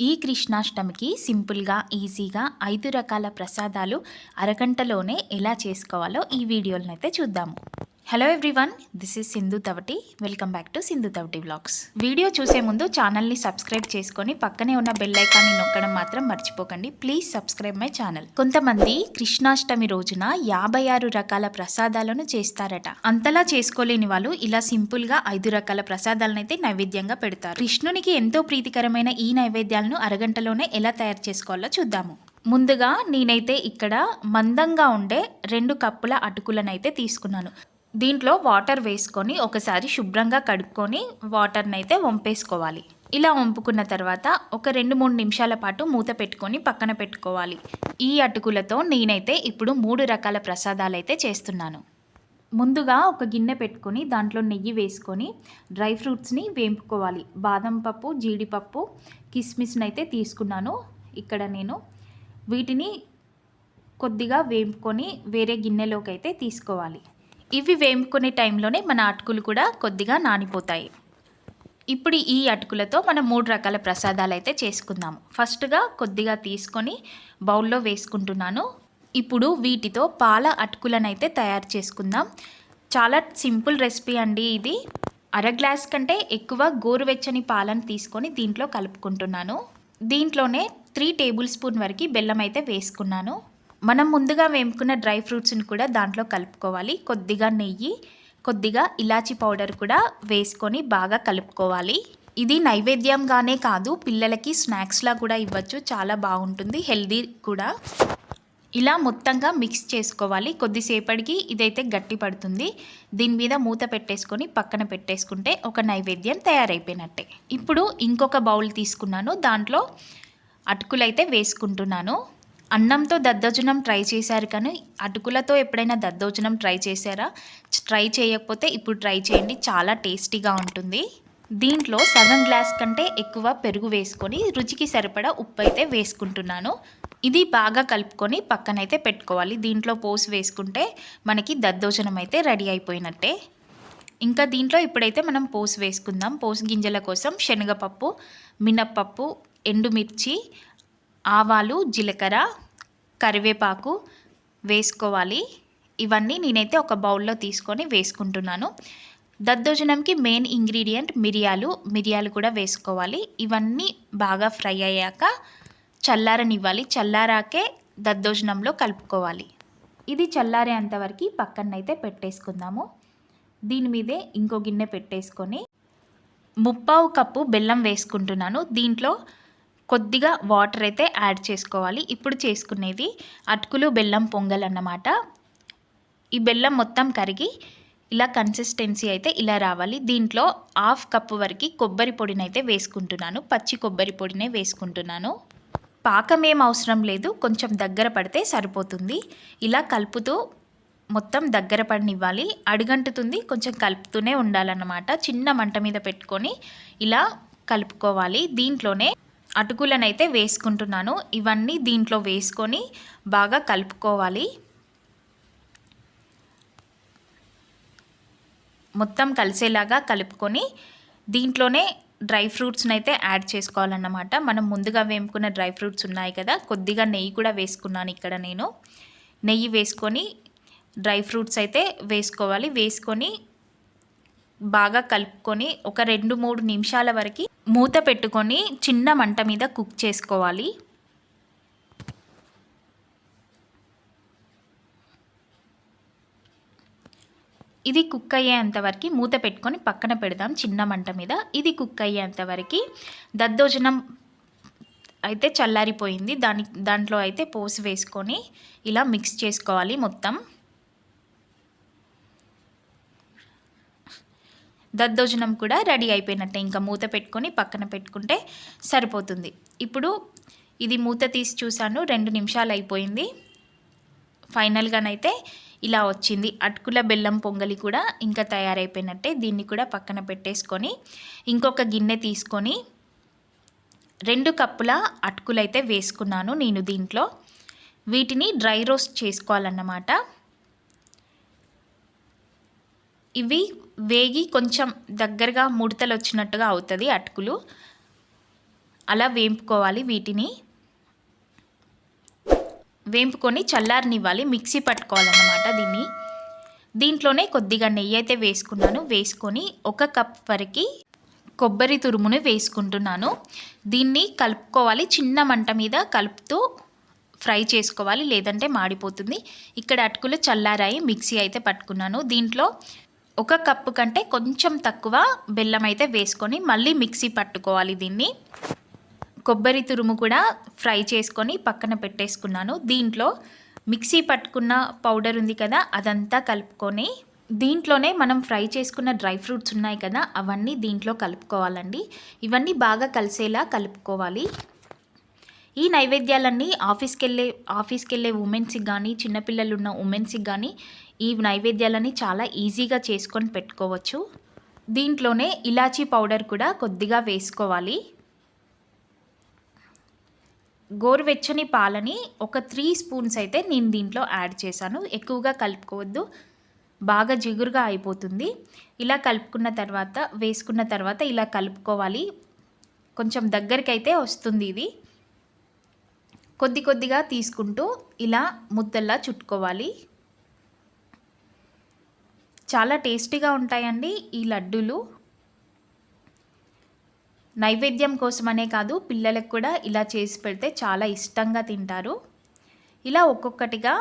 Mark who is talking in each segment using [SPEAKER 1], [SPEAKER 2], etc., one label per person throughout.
[SPEAKER 1] ఈ కృష్ణాష్టమికి సింపుల్గా ఈజీగా ఐదు రకాల ప్రసాదాలు అరగంటలోనే ఎలా చేసుకోవాలో ఈ వీడియోలను అయితే చూద్దాము. Hello everyone this is Sindhu Tavati welcome back to Sindhu Tavati vlogs video చూసే ముందు ఛానల్ని సబ్స్క్రైబ్ చేసుకొని పక్కనే ఉన్న బెల్ ఐకాన్ని నొక్కడం మాత్రం మర్చిపోకండి. ప్లీజ్ సబ్స్క్రైబ్ మై ఛానల్ కొంతమంది కృష్ణాష్టమి రోజున యాభై ఆరు రకాల ప్రసాదాలను చేస్తారట. అంతలా చేసుకోలేని వాళ్ళు ఇలా సింపుల్గా ఐదు రకాల ప్రసాదాలను అయితే నైవేద్యంగా పెడతారు. కృష్ణునికి ఎంతో ప్రీతికరమైన ఈ నైవేద్యాలను అరగంటలోనే ఎలా తయారు చేసుకోవాలో చూద్దాము. ముందుగా నేనైతే ఇక్కడ మందంగా ఉండే రెండు కప్పుల అటుకులనైతే తీసుకున్నాను. దీంట్లో వాటర్ వేసుకొని ఒకసారి శుభ్రంగా కడుక్కొని వాటర్ని అయితే వంపేసుకోవాలి. ఇలా వంపుకున్న తర్వాత ఒక రెండు మూడు నిమిషాల పాటు మూత పెట్టుకొని పక్కన పెట్టుకోవాలి. ఈ అటుకులతో నేనైతే ఇప్పుడు మూడు రకాల ప్రసాదాలు అయితే చేస్తున్నాను. ముందుగా ఒక గిన్నె పెట్టుకొని దాంట్లో నెయ్యి వేసుకొని డ్రై ఫ్రూట్స్ని వేంపుకోవాలి. బాదం పప్పు జీడిపప్పు కిస్మిస్ని అయితే తీసుకున్నాను. ఇక్కడ నేను వీటిని కొద్దిగా వేంపుకొని వేరే గిన్నెలోకి అయితే తీసుకోవాలి. ఇవి వేముకునే టైంలోనే మన అటుకులు కూడా కొద్దిగా నానిపోతాయి. ఇప్పుడు ఈ అటుకులతో మనం మూడు రకాల ప్రసాదాలు అయితే చేసుకుందాము. ఫస్ట్గా కొద్దిగా తీసుకొని బౌల్లో వేసుకుంటున్నాను. ఇప్పుడు వీటితో పాల అటుకులను అయితే తయారు చేసుకుందాం. చాలా సింపుల్ రెసిపీ అండి ఇది. అర గ్లాస్ కంటే ఎక్కువ గోరువెచ్చని పాలను తీసుకొని దీంట్లో కలుపుకుంటున్నాను. దీంట్లోనే త్రీ టేబుల్ స్పూన్ వరకు బెల్లం అయితే వేసుకున్నాను. మనం ముందుగా వేపుకున్న డ్రై ఫ్రూట్స్ని కూడా దాంట్లో కలుపుకోవాలి. కొద్దిగా నెయ్యి కొద్దిగా ఇలాచీ పౌడర్ కూడా వేసుకొని బాగా కలుపుకోవాలి. ఇది నైవేద్యంగానే కాదు పిల్లలకి స్నాక్స్లా కూడా ఇవ్వచ్చు. చాలా బాగుంటుంది హెల్దీ కూడా. ఇలా మొత్తంగా మిక్స్ చేసుకోవాలి. కొద్దిసేపటికి ఇదైతే గట్టి పడుతుంది. దీని మీద మూత పెట్టేసుకొని పక్కన పెట్టేసుకుంటే ఒక నైవేద్యం తయారైపోయినట్టే. ఇప్పుడు ఇంకొక బౌల్ తీసుకున్నాను. దాంట్లో అటుకులైతే వేసుకుంటున్నాను. అన్నంతో దద్దోజనం ట్రై చేశారు కానీ అటుకులతో ఎప్పుడైనా దద్దోజనం ట్రై చేశారా? ట్రై చేయకపోతే ఇప్పుడు ట్రై చేయండి. చాలా టేస్టీగా ఉంటుంది. దీంట్లో సగం గ్లాస్ కంటే ఎక్కువ పెరుగు వేసుకొని రుచికి సరిపడా ఉప్పు అయితే వేసుకుంటున్నాను. ఇది బాగా కలుపుకొని పక్కనైతే పెట్టుకోవాలి. దీంట్లో పోసి వేసుకుంటే మనకి దద్దోజనం అయితే రెడీ అయిపోయినట్టే. ఇంకా దీంట్లో ఇప్పుడైతే మనం పోసి వేసుకుందాం. పోసి గింజల కోసం శనగపప్పు మినప్పప్పు ఎండుమిర్చి ఆవాలు జీలకర్ర కరివేపాకు వేసుకోవాలి. ఇవన్నీ నేనైతే ఒక బౌల్లో తీసుకొని వేసుకుంటున్నాను. దద్దోజనంకి మెయిన్ ఇంగ్రీడియంట్ మిరియాలు. మిరియాలు కూడా వేసుకోవాలి. ఇవన్నీ బాగా ఫ్రై అయ్యాక చల్లారనివ్వాలి. చల్లారాకే దద్దోజనంలో కలుపుకోవాలి. ఇది చల్లారే అంతవరకు పక్కనైతే పెట్టేసుకుందాము. దీని మీదే ఇంకో గిన్నె పెట్టేసుకొని ముప్పావు కప్పు బెల్లం వేసుకుంటున్నాను. దీంట్లో కొద్దిగా వాటర్ అయితే యాడ్ చేసుకోవాలి. ఇప్పుడు చేసుకునేది అటుకులు బెల్లం పొంగల్ అన్నమాట. ఈ బెల్లం మొత్తం కరిగి ఇలా కన్సిస్టెన్సీ అయితే ఇలా రావాలి. దీంట్లో హాఫ్ కప్పు వరకు కొబ్బరి పొడిని అయితే వేసుకుంటున్నాను. పచ్చి కొబ్బరి పొడినే వేసుకుంటున్నాను. పాకం ఏం అవసరం లేదు. కొంచెం దగ్గర పడితే సరిపోతుంది. ఇలా కలుపుతూ మొత్తం దగ్గర పడినివ్వాలి. అడుగంటుతుంది. కొంచెం కలుపుతూనే ఉండాలన్నమాట. చిన్న మంట మీద పెట్టుకొని ఇలా కలుపుకోవాలి. దీంట్లోనే అటుకులనైతే వేసుకుంటున్నాను. ఇవన్నీ దీంట్లో వేసుకొని బాగా కలుపుకోవాలి. మొత్తం కలిసేలాగా కలుపుకొని దీంట్లోనే డ్రై ఫ్రూట్స్ని అయితే యాడ్ చేసుకోవాలన్నమాట. మనం ముందుగా వేపుకున్న డ్రై ఫ్రూట్స్ ఉన్నాయి కదా కొద్దిగా నెయ్యి కూడా వేసుకున్నాను ఇక్కడ నేను. నెయ్యి వేసుకొని డ్రై ఫ్రూట్స్ అయితే వేసుకోవాలి. వేసుకొని బాగా కలుపుకొని ఒక రెండు మూడు నిమిషాల వరకు మూత పెట్టుకొని చిన్న మంట మీద కుక్ చేసుకోవాలి. ఇది కుక్ అయ్యేంత వరకు మూత పెట్టుకొని పక్కన పెడదాం చిన్న మంట మీద. ఇది కుక్ అయ్యేంతవరకు దద్దోజనం అయితే చల్లారిపోయింది. దాని దాంట్లో అయితే పోసి వేసుకొని ఇలా మిక్స్ చేసుకోవాలి మొత్తం. దద్దోజనం కూడా రెడీ అయిపోయినట్టే. ఇంకా మూత పెట్టుకొని పక్కన పెట్టుకుంటే సరిపోతుంది. ఇప్పుడు ఇది మూత తీసి చూశాను. రెండు నిమిషాలు అయిపోయింది. ఫైనల్గానైతే ఇలా వచ్చింది. అటుకుల బెల్లం పొంగలి కూడా ఇంకా తయారైపోయినట్టే. దీన్ని కూడా పక్కన పెట్టేసుకొని ఇంకొక గిన్నె తీసుకొని రెండు కప్పుల అటుకులైతే వేసుకున్నాను నేను దీంట్లో. వీటిని డ్రై రోస్ట్ చేసుకోవాలన్నమాట. ఇవి వేగి కొంచెం దగ్గరగా ముడతలు వచ్చినట్టుగా అవుతుంది అటుకులు. అలా వేంపుకోవాలి వీటిని. వేంపుకొని చల్లారనివ్వాలి మిక్సీ పట్టుకోవాలన్నమాట దీన్ని. దీంట్లోనే కొద్దిగా నెయ్యి అయితే వేసుకున్నాను. వేసుకొని ఒక కప్ వరకు కొబ్బరి తురుమును వేసుకుంటున్నాను. దీన్ని కలుపుకోవాలి. చిన్న మంట మీద కలుపుతూ ఫ్రై చేసుకోవాలి. లేదంటే మాడిపోతుంది. ఇక్కడ అటుకులు చల్లారాయి మిక్సీ అయితే పట్టుకున్నాను. దీంట్లో ఒక కప్పు కంటే కొంచెం తక్కువ బెల్లం అయితే వేసుకొని మళ్ళీ మిక్సీ పట్టుకోవాలి దీన్ని. కొబ్బరి తురుము కూడా ఫ్రై చేసుకొని పక్కన పెట్టేసుకున్నాను. దీంట్లో మిక్సీ పట్టుకున్న పౌడర్ ఉంది కదా అదంతా కలుపుకొని దీంట్లోనే మనం ఫ్రై చేసుకున్న డ్రై ఫ్రూట్స్ ఉన్నాయి కదా అవన్నీ దీంట్లో కలుపుకోవాలండి. ఇవన్నీ బాగా కలిసేలా కలుపుకోవాలి. ఈ నైవేద్యాలన్నీ ఆఫీస్కి వెళ్ళే ఆఫీస్కి వెళ్ళే ఉమెన్స్కి కానీ చిన్నపిల్లలు ఉన్న ఉమెన్స్కి కానీ ఈ నైవేద్యాలని చాలా ఈజీగా చేసుకొని పెట్టుకోవచ్చు. దీంట్లోనే ఇలాచీ పౌడర్ కూడా కొద్దిగా వేసుకోవాలి. గోరువెచ్చని పాలని ఒక త్రీ స్పూన్స్ అయితే నేను దీంట్లో యాడ్ చేశాను. ఎక్కువగా కలుపుకోవద్దు. బాగా జిగురుగా అయిపోతుంది. ఇలా కలుపుకున్న తర్వాత వేసుకున్న తర్వాత ఇలా కలుపుకోవాలి. కొంచెం దగ్గరికైతే అయితే వస్తుంది ఇది. కొద్ది కొద్దిగా తీసుకుంటూ ఇలా ముద్దల్లా చుట్టుకోవాలి. చాలా టేస్టీగా ఉంటాయండి ఈ లడ్డూలు. నైవేద్యం కోసమనే కాదు పిల్లలకు కూడా ఇలా చేసి పెడితే చాలా ఇష్టంగా తింటారు. ఇలా ఒక్కొక్కటిగా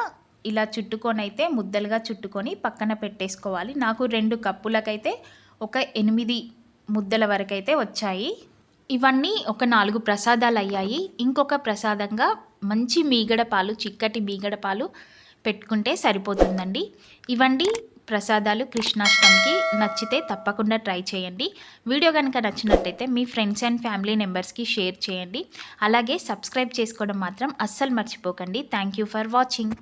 [SPEAKER 1] ఇలా చుట్టుకొని అయితే ముద్దలుగా చుట్టుకొని పక్కన పెట్టేసుకోవాలి. నాకు రెండు కప్పులకైతే ఒక ఎనిమిది ముద్దల వరకైతే వచ్చాయి. ఇవన్నీ ఒక నాలుగు ప్రసాదాలు అయ్యాయి ఇంకొక ప్రసాదంగా మంచి మీగడ పాలు చిక్కటి మీగడ పాలు పెట్టుకుంటే సరిపోతుందండి. ఇవండి ప్రసాదాలు కృష్ణాష్టమికి నచ్చితే తప్పకుండా ట్రై చేయండి. వీడియో కనుక నచ్చినట్టయితే మీ ఫ్రెండ్స్ అండ్ ఫ్యామిలీ మెంబర్స్కి షేర్ చేయండి. అలాగే సబ్స్క్రైబ్ చేసుకోవడం మాత్రం అస్సలు మర్చిపోకండి. Thank you for watching.